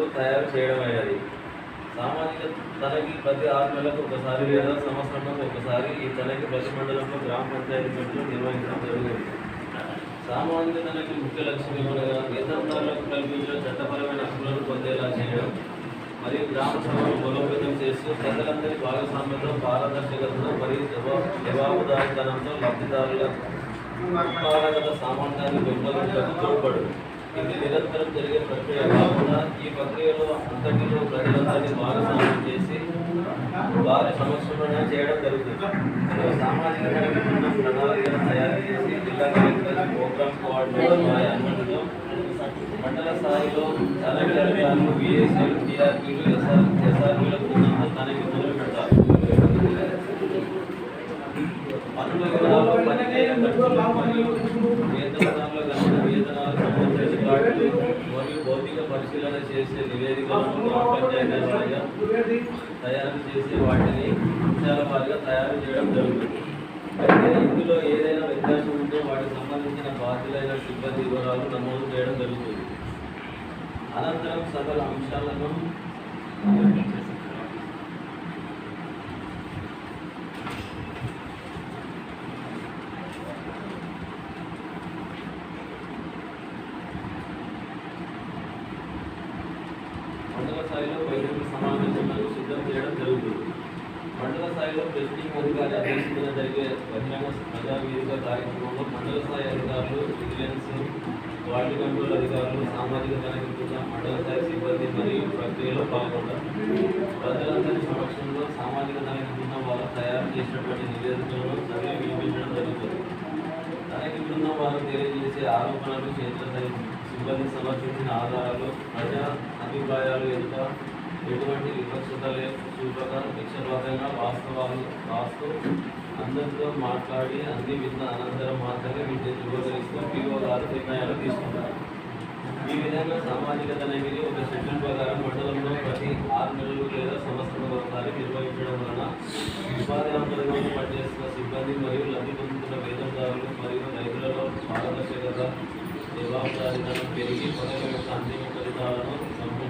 జీవోలు తయారు చేయడం అయినది సామాజిక తనకి ప్రతి ఆరు నెలలకు ఒకసారి లేదా సంవత్సరంలో ఒకసారి ఈ తనకి ప్రతి మండలంలో గ్రామ పంచాయతీ మీటింగ్లు నిర్వహించడం జరుగుతుంది. సామాజిక తనకి ముఖ్య లక్ష్యం ఏమనగా వేతనదారులకు కల్పించిన చట్టపరమైన హక్కులను పొందేలా చేయడం మరియు గ్రామ సభను బలోపేతం చేస్తూ ప్రజలందరి భాగస్వామ్యంతో పారదర్శకతను మరియు జవా- లబ్ధిదారుల ఉత్పాదకత సామర్థ్యాన్ని పెంపొందించడానికి తోడ్పడు ఇది నిరంతరం జరిగే ప్రక్రియ కాకుండా ఈ ప్రక్రియలో అంతటిలో ప్రజలందరినీ భాగస్వామ్యం చేసి వారి సమస్యలను చేయడం జరుగుతుంది. ఇందులో సామాజిక కార్యక్రమం ప్రణాళికను తయారు చేసి జిల్లా కలెక్టర్ ప్రోగ్రామ్ కోఆర్డినేటర్ వారి అనుమతితో మండల స్థాయిలో తనఖీ అధికారులు టీఆర్పీలు ఎస్ఆర్ ఎస్ఆర్పీల బృందంతో తనకి మొదలు పెడతారు. పనుల వివరాలు పనితీరు ఖర్చులు మరియు వేతనదారుల గణన వేతనాలు సంబంధించిన రికార్డులు మరియు భౌతిక పరిశీలన చేసే నివేదికలను గ్రామ వారిగా తయారు చేసి వాటిని అంశాల వారిగా తయారు చేయడం జరుగుతుంది. అయితే ఇందులో ఏదైనా వ్యత్యాసం ఉంటే వాటికి సంబంధించిన బాధ్యులైన సిబ్బంది వివరాలు నమోదు చేయడం జరుగుతుంది. అనంతరం సకల అంశాలను మండల స్థాయిలో బహిరంగ సమావేశాలను సిద్ధం చేయడం జరుగుతుంది. మండల స్థాయిలో ప్రెసిడింగ్ అధికారి అధ్యక్షతన జరిగే బహిరంగ ప్రజా కార్యక్రమంలో మండల స్థాయి అధికారులు విజిలెన్స్ వార్డు కంట్రోల్ అధికారులు సామాజిక తనిఖీ మండల స్థాయి సిబ్బంది మరియు ప్రక్రియలో పాల్గొంటారు. ప్రజలందరి సమక్షంలో సామాజిక తనిఖీ వారు తయారు చేసినటువంటి నివేదికలను చదివి వినిపించడం జరుగుతుంది. తనిఖీ బృందం వారు తెలియజేసే ఆరోపణలు చేతుల సిబ్బంది సమర్పించిన ఆధారాలు ప్రజా అభిప్రాయాలు ఎదుట ఎటువంటి వివక్షత లేదు. చూపక వాస్తవాలు రాస్తూ అందరితో మాట్లాడి అన్ని విన్న అనంతరం మాత్రమే వీటిని ధృవీకరిస్తూ పీఓ గారు నిర్ణయాలు తీసుకుంటారు. ఈ విధంగా సామాజికత అనేది ఒక షెడ్యూల్ ప్రకారం మండలంలో ప్రతి ఆరు నెలలు లేదా సంవత్సరం ఒకసారి నిర్వహించడం వలన ఉపాధి హామీలను పనిచేస్తున్న సిబ్బంది మరియు లబ్ధి పొందుతున్న వేతనదారులు మరియు రైతులలో పారదర్శకత జవాబుదారీతనం పెరిగి పథకం యొక్క అంతిమ ఫలితాలను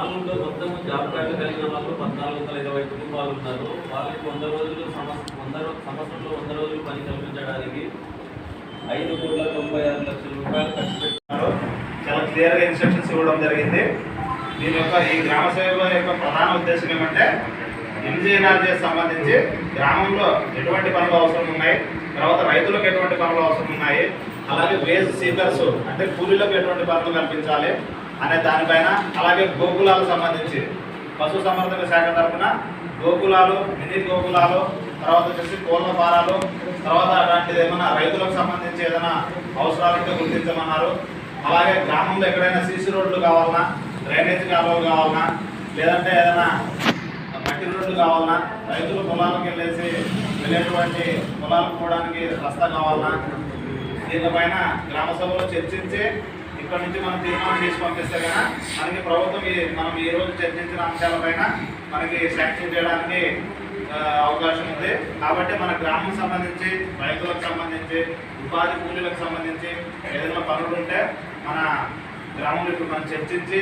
గ్రామంలో మొత్తం జాబ్ కార్డు కలిగిన వాళ్ళు పద్నాలుగు వందల ఇరవై కుటుంబాలు ఉన్నారు. వాళ్ళకి వంద రోజులు సంవత్సరం వంద సంవత్సరంలో వంద రోజులు పని కల్పించడానికి ఐదు కోట్ల తొంభై ఆరు లక్షల రూపాయలు ఖర్చు పెట్టారు. చాలా క్లియర్గా ఇన్స్ట్రక్షన్స్ ఇవ్వడం జరిగింది. దీని యొక్క ఈ గ్రామ సేవల యొక్క ప్రధాన ఉద్దేశం ఏమంటే ఎంజీఎన్ఆర్జీ సంబంధించి గ్రామంలో ఎటువంటి పనులు అవసరం ఉన్నాయి తర్వాత రైతులకు ఎటువంటి పనులు అవసరం ఉన్నాయి అలాగే వేజ్ సీకర్స్ అంటే కూలీలకు ఎటువంటి పనులు కల్పించాలి అనే దానిపైన అలాగే గోకులాలకు సంబంధించి పశు సంవర్ధక శాఖ తరఫున గోకులాలు మినీ గోకులాలు తర్వాత వచ్చేసి కోళ్ళ ఫారాలు తర్వాత అలాంటిది ఏమైనా రైతులకు సంబంధించి ఏదైనా అవసరాలంటే గుర్తించమన్నారు. అలాగే గ్రామంలో ఎక్కడైనా సీసీ రోడ్లు కావాలన్నా డ్రైనేజ్ కాలువలు కావాలన్నా లేదంటే ఏదైనా మట్టి రోడ్లు కావాలన్నా రైతులు పొలాలకు వెళ్ళేసి వెళ్ళేటువంటి పొలాలకు పోవడానికి రస్తా కావాలన్నా దీనిపైన గ్రామ సభలో చర్చించి ఇక్కడ నుంచి మనం తీర్మానం చేసి పంపిస్తే కనుక మనకి ప్రభుత్వం మనం ఈ రోజు చర్చించిన అంశాలపైన మనకి శాంక్షన్ చేయడానికి అవకాశం ఉంది. కాబట్టి మన గ్రామం సంబంధించి రైతులకు సంబంధించి ఉపాధి కూలీలకు సంబంధించి ఏదైనా పనులు ఉంటే మన గ్రామంలో ఇప్పుడు మనం చర్చించి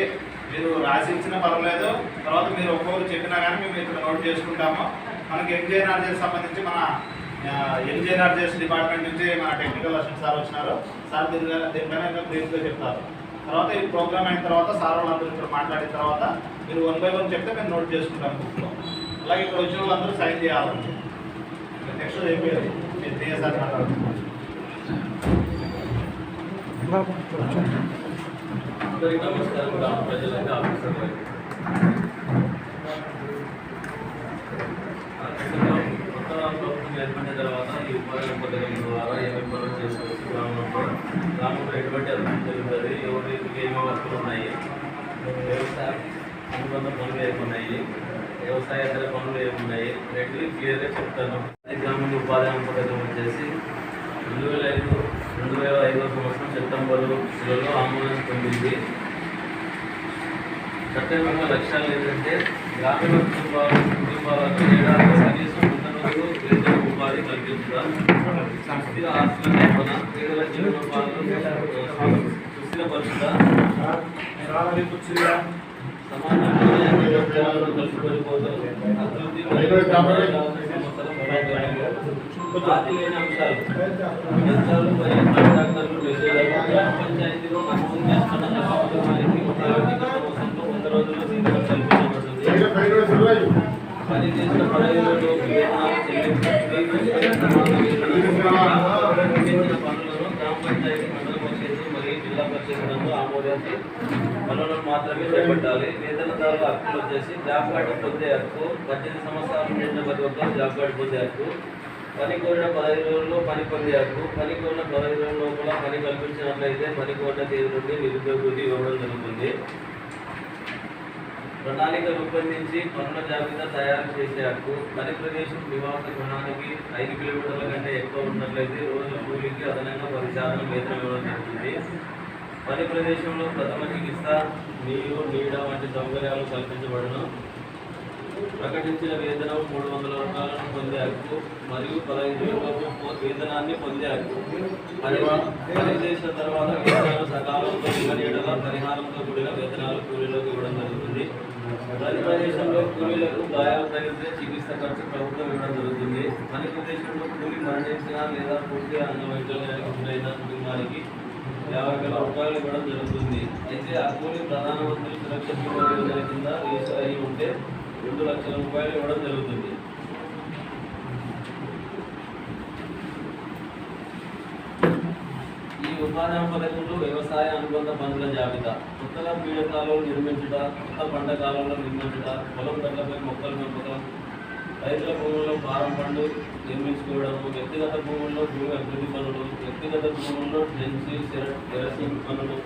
మీరు రాసించిన పర్వాలేదు. తర్వాత మీరు ఒక్కొక్కరు చెప్పినా కానీ మేము ఇక్కడ నోట్ చేసుకుంటాము. మనకి ఎంజీఎన్ఆర్జీకి సంబంధించి మన ఎంజీఎన్ఆర్జీఎస్ డిపార్ట్మెంట్ నుంచి మన టెక్నికల్ అసిస్టెంట్ సార్ వచ్చినారు. సార్ దీని దీనిపైన బ్రీఫ్గా చెప్తారు. తర్వాత ఈ ప్రోగ్రామ్ అయిన తర్వాత సార్ వాళ్ళందరూ ఇక్కడ మాట్లాడిన తర్వాత మీరు వన్ బై వన్ చెప్తే మేము నోట్ చేసుకుంటాం బుక్లో అలాగే ఇక్కడ వచ్చిన వాళ్ళందరూ సైన్ చేయాలి. నెక్స్ట్ అయిపోయింది. మీరు త్రీ మాట్లాడుతున్నారు అందరికీ నమస్కారం. గ్రామ ఆఫీసర్ గారికి. కొత్త ప్రభుత్వం తర్వాత ఈ ఉపాధి పథకం ద్వారా ఏ పనులు చేసుకోవచ్చు. గ్రామంలో గ్రామంలో ఎటువంటి అభివృద్ధి జరుగుతుంది ఎవరికి ఏమేమి వస్తువులు ఉన్నాయి. వ్యవసాయ అనుబంధ పనులు ఏమున్నాయి? వ్యవసాయేతర పనులు ఏమున్నాయి? రెండు క్లియర్గా చెప్తాను. గ్రామీణ ఉపాధి హామీ పథకం వచ్చేసి రెండు వేల ఐదు రెండు వేల ఐదో సంవత్సరం సెప్టెంబర్లో ఆమోదం పొందింది. చట్టంలో లక్ష్యాలు ఏంటంటే గ్రామీణ కుటుంబాలు కుటుంబాలకు స్థిర ఆస్తుల కల్పన పేదల జీవనోపాధులు సుస్థిరపరచుట సమాజంలో అన్ని కలుసుకొనిపోతూ అభివృద్ధి మరియు సమస్యల పరిష్కారం. ఆది లేని అంశాలు యంత్రాలు మరియు కాంట్రాక్టర్లు నిషేధాలు గ్రామ పంచాయతీలో నమోదు చేస్తున్న కార్యక్రమానికి ఆర్థిక సంవత్సరంలో వంద రోజుల సీనియర్ కల్పించబడుతుంది పని చేసిన పదవిలో వేతనాలు చెల్లించిన పనులను గ్రామ పంచాయతీ మండల పరిషత్ మరియు జిల్లా పరిషత్లలో ఆమోదించి పనులను మాత్రమే చేపట్టాలి. వేతనదారుల హక్కులు వచ్చేసి జాబ్ కార్డు పొందే హక్కు పద్దెనిమిది సంవత్సరాలు నిండిన ప్రతి ఒక్కరు జాబ్ కార్డు పొందే హక్కు పని కోరిన పదహైదు రోజుల్లో పని పొందే హక్కు పని కోరిన పదహైదు రోజుల లోపల పని కల్పించినట్లయితే పని కోరిన తేదీ నుండి నిరుద్యోగ ఇవ్వడం జరుగుతుంది. ప్రణాళిక రూపొందించి పనుల జాబితా తయారు చేసే హక్కు పని ప్రదేశం నివాస గృహానికి ఐదు కిలోమీటర్ల కంటే ఎక్కువ ఉన్నట్లయితే రోజు కూలికి అదనంగా పది శాతం వేతనం ఇవ్వడం జరుగుతుంది. పని ప్రదేశంలో ప్రథమ చికిత్స నీరు నీడ వంటి సౌకర్యాలు కల్పించబడను. ప్రకటించిన వేతనం మూడు వందల రూపాయలను పొందే హక్కు మరియు పదహైదు రూపాయలు వేతనాన్ని పొందే హక్కు. పని పని చేసిన తర్వాత వేతనాలు సకాలంలో పరిహారంతో కూడిన వేతనాలు కూలీలకు ఇవ్వడం జరుగుతుంది పని ప్రదేశంలో కూలీలకు గాయాలు తగిలితే చికిత్స ఖర్చు ప్రభుత్వం ఇవ్వడం జరుగుతుంది. పని ప్రదేశంలో కూలీ మరణించిన లేదా పూర్తిగా అంగవైకల్యానికి గురైన కుటుంబానికి యాభై వేల రూపాయలు ఇవ్వడం జరుగుతుంది. అయితే ఆ కూలీ ప్రధానమంత్రి సురక్ష బీమా యోజన కింద రిజిస్టర్ అయి ఉంటే రెండు లక్షల రూపాయలు ఇవ్వడం జరుగుతుంది. ఈ పథకంలో వ్యవసాయ అనుబంధ పనుల జాబితా కొత్తగా పీడ కాలువలు నిర్మించుట కొత్త పంట కాలంలో నిర్మించుట పొలం గట్లపై మొక్కలు పెంపకం రైతుల భూముల్లో ఫారం పండు నిర్మించుకోవడం వ్యక్తిగత భూముల్లో భూమి అభివృద్ధి పనులు వ్యక్తిగత భూముల్లో జెన్సీ టెరసింగ్ పనులు.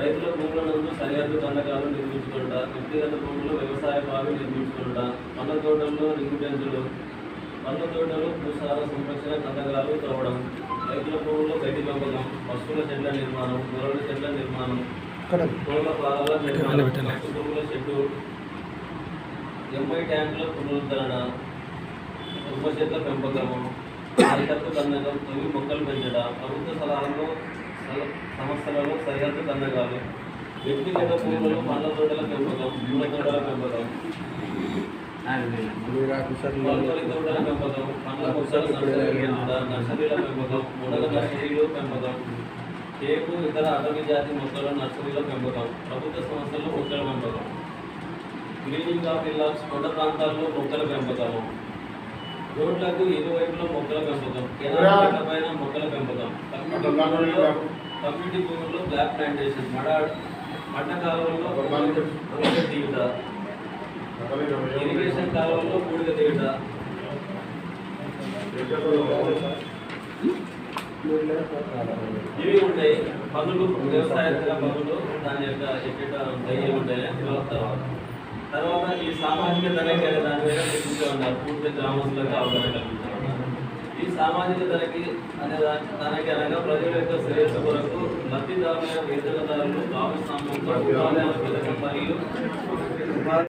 రైతుల భూముల నందు సరిహద్దు కందకాలు నిర్మించుకుంట వ్యక్తిగత భూముల్లో వ్యవసాయ బావి నిర్మించుకుంట పండ్ల తోటల్లో రింగు బెంచులు పండ్ల తోటలు భూసార సంరక్షణ కందకాలు తవ్వడం. రైతుల భూముల్లో గడ్డి పెంపకం పశువుల చెట్ల నిర్మాణం గొర్రెల చెట్ల నిర్మాణం కోళ్ళ పాదాల నిర్మాణం భూముల చెట్టు ఎంఐ ట్యాంకుల పునరుద్ధరణ తుమ్మ చెట్ల పెంపకము సరిహద్దు కందకం తొలి మొక్కలు పెంచడం ప్రభుత్వ సలహాల్లో సల- సంస్థలలో సరిహద్దు కందకాలు వ్యక్తిగత భూములు పండ్ల తోటల పెంపకం పూల తోటల పెంపకం పెంపకం పెంపకం పెంపకం టేకు ఇతర అటవీ జాతి మొక్కల నర్సరీల పెంపకం ప్రభుత్వ సంస్థల్లో మొక్కల పెంపకం క్లీనింగ్ ఆఫ్ ఇల్లాక్స్ కొండ ప్రాంతాల్లో మొక్కల పెంపకము రోడ్లకు ఇరువైపులా మొక్కల పెంపకం పైన మొక్కల పెంపకం కమ్యూనిటీ భూముల్లో బ్లాక్ ప్లాంటేషన్ మడ కాలువల్లో బూడిద తీయుట ఇరిగేషన్ కాలంలో బూడిద తీయుట ఇవి ఉంటాయి. పనులు వ్యవసాయ పనులు దాని యొక్క ఎక్కడ ఉంటాయి. ఉంటాయని తర్వాత. తర్వాత ఈ సామాజిక ధరకి అనే దాని మీద ఉన్నారు పూర్తి గ్రామస్తులకు అవగాహన ఈ సామాజిక ధరకి అనే దాని దానికి అనగా ప్రజల యొక్క శ్రేయస్సు కొరకు లబ్ధిదారులైన వేతనదారులు భాగస్వామ్యంతో ఉపాధి హామీ మరియు